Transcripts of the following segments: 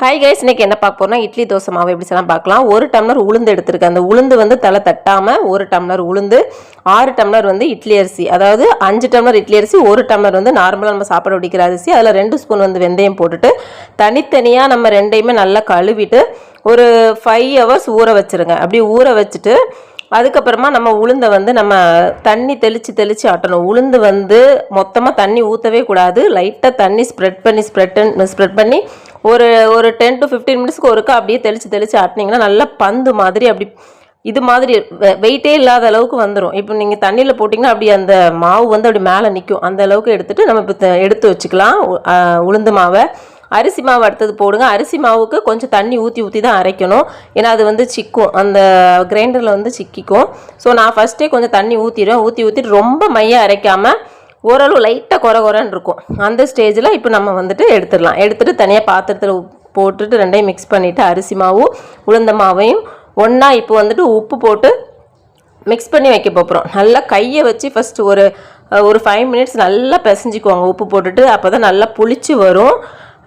Hi guys இன்னைக்கு என்ன பார்க்க போறோம்னா இட்லி தோசை மாவு எப்படி சொல்லலாம் பார்க்கலாம். ஒரு டம்ளர் உளுந்து எடுத்திருக்கேன். அந்த உளுந்து வந்து தலை தட்டாமல் ஒரு டம்ளர் உளுந்து ஆறு டம்ளர் வந்து இட்லி அரிசி. அதாவது அஞ்சு டம்ளர் இட்லி அரிசி ஒரு டம்ளர் வந்து நார்மலாக நம்ம சாப்பாடு பிடிக்கிற அரிசி. அதில் ரெண்டு ஸ்பூன் வந்து வெந்தயம் போட்டுட்டு தனித்தனியாக நம்ம ரெண்டையுமே நல்லா கழுவிட்டு ஒரு ஃபைவ் ஹவர்ஸ் ஊற வச்சிருங்க. அப்படி ஊற வச்சுட்டு அதுக்கப்புறமா நம்ம உளுந்தை வந்து நம்ம தண்ணி தெளித்து தெளித்து ஆட்டணும். உளுந்து வந்து மொத்தமாக தண்ணி ஊற்றவே கூடாது. லைட்டாக தண்ணி ஸ்ப்ரெட் பண்ணி ஸ்ப்ரெட் ஸ்ப்ரெட் பண்ணி ஒரு ஒரு டென் டு ஃபிஃப்டீன் மினிட்ஸ்க்கு ஒருக்கா அப்படியே தெளித்து தெளித்து ஆட்டினீங்கன்னா நல்லா பந்து மாதிரி அப்படி இது மாதிரி வெயிட்டே இல்லாத அளவுக்கு வந்துடும் இப்போ நீங்கள் தண்ணியில் போட்டிங்கன்னா அப்படி அந்த மாவு வந்து அப்படி மேலே நிற்கும் அந்த அளவுக்கு எடுத்துகிட்டு நம்ம இப்போ எடுத்து வச்சுக்கலாம். உளுந்து மாவை. அரிசி மாவு அடுத்தது போடுங்க. அரிசி மாவுக்கு கொஞ்சம் தண்ணி ஊற்றி ஊற்றி தான் அரைக்கணும். ஏன்னா அது வந்து சிக்கும். அந்த கிரைண்டரில் வந்து சிக்கிக்கும். ஸோ நான் ஃபஸ்ட்டே கொஞ்சம் தண்ணி ஊற்றிடுவேன் ஊற்றி ஊற்றிட்டு ரொம்ப மையாக அரைக்காமல் ஓரளவு லைட்டாக குறை குறைன்னு இருக்கும். அந்த ஸ்டேஜில் இப்போ நம்ம வந்துட்டு எடுத்துடலாம். எடுத்துகிட்டு தனியாக பாத்திரத்தில் போட்டுட்டு ரெண்டையும் மிக்ஸ் பண்ணிவிட்டு அரிசி மாவும் உளுந்த மாவையும் ஒன்றா இப்போ வந்துட்டு உப்பு போட்டு மிக்ஸ் பண்ணி வைக்க போகிறோம் நல்லா கையை வச்சு ஃபஸ்ட்டு ஒரு ஒரு ஃபைவ் மினிட்ஸ் நல்லா பிசைஞ்சிக்குவாங்க உப்பு போட்டுட்டு அப்போ தான் நல்லா புளிச்சு வரும்.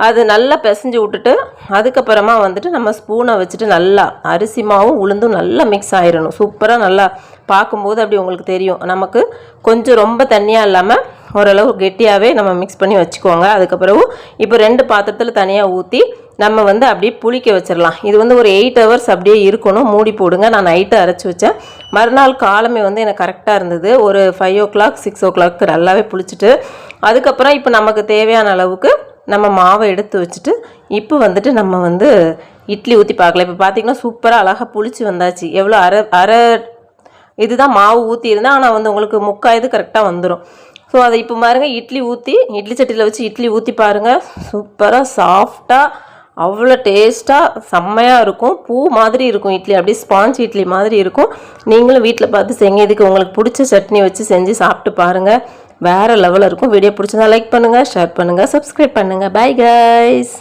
அது நல்லா பிசைஞ்சு விட்டுட்டு அதுக்கப்புறமா வந்துட்டு நம்ம ஸ்பூனை வச்சுட்டு நல்லா அரிசி மாவும் உளுந்தும் நல்லா மிக்ஸ் ஆயிடணும் சூப்பராக நல்லா பார்க்கும்போது அப்படி உங்களுக்கு தெரியும். நமக்கு கொஞ்சம் ரொம்ப தண்ணியாக இல்லாமல் ஓரளவு கெட்டியாகவே நம்ம மிக்ஸ் பண்ணி வச்சுக்கோங்க. அதுக்கப்புறம் இப்போ ரெண்டு பாத்திரத்தில் தனியாக ஊற்றி நம்ம வந்து அப்படியே புளிக்க வச்சிடலாம் இது வந்து ஒரு எயிட் ஹவர்ஸ் அப்படியே இருக்கணும். மூடி போடுங்க. நான் நைட்டு அரைச்சி வச்சேன். மறுநாள் காலமே வந்து எனக்கு கரெக்டாக இருந்தது. ஒரு five o'clock six o'clock நல்லாவே புளிச்சிட்டு அதுக்கப்புறம் இப்போ நமக்கு தேவையான அளவுக்கு நம்ம மாவை எடுத்து வச்சுட்டு இப்போ வந்துட்டு நம்ம வந்து இட்லி ஊற்றி பார்க்கலாம். இப்போ பார்த்தீங்கன்னா சூப்பராக அழகாக புளிச்சு வந்தாச்சு. எவ்வளோ அரை அரை இதுதான் மாவு ஊற்றி இருந்தால் ஆனால் வந்து உங்களுக்கு முக்கால் இது கரெக்டாக வந்துடும் ஸோ அதை இப்போ பாருங்கள் இட்லி ஊற்றி இட்லி சட்டியில் வச்சு இட்லி ஊற்றி பாருங்கள் சூப்பராக சாஃப்டாக அவ்வளோ டேஸ்ட்டாக செம்மையாக இருக்கும். பூ மாதிரி இருக்கும் இட்லி. அப்படியே ஸ்பாஞ்ச் இட்லி மாதிரி இருக்கும். நீங்களும் வீட்டில் பார்த்து செய்யுங்க இதுக்கு உங்களுக்கு பிடிச்ச சட்னி வச்சு செஞ்சு சாப்பிட்டு பாருங்கள் வேறு லெவலில் இருக்கும். வீடியோ பிடிச்சிருந்தா லைக் பண்ணுங்கள் ஷேர் பண்ணுங்கள் சப்ஸ்கிரைப் பண்ணுங்கள் பை கைஸ்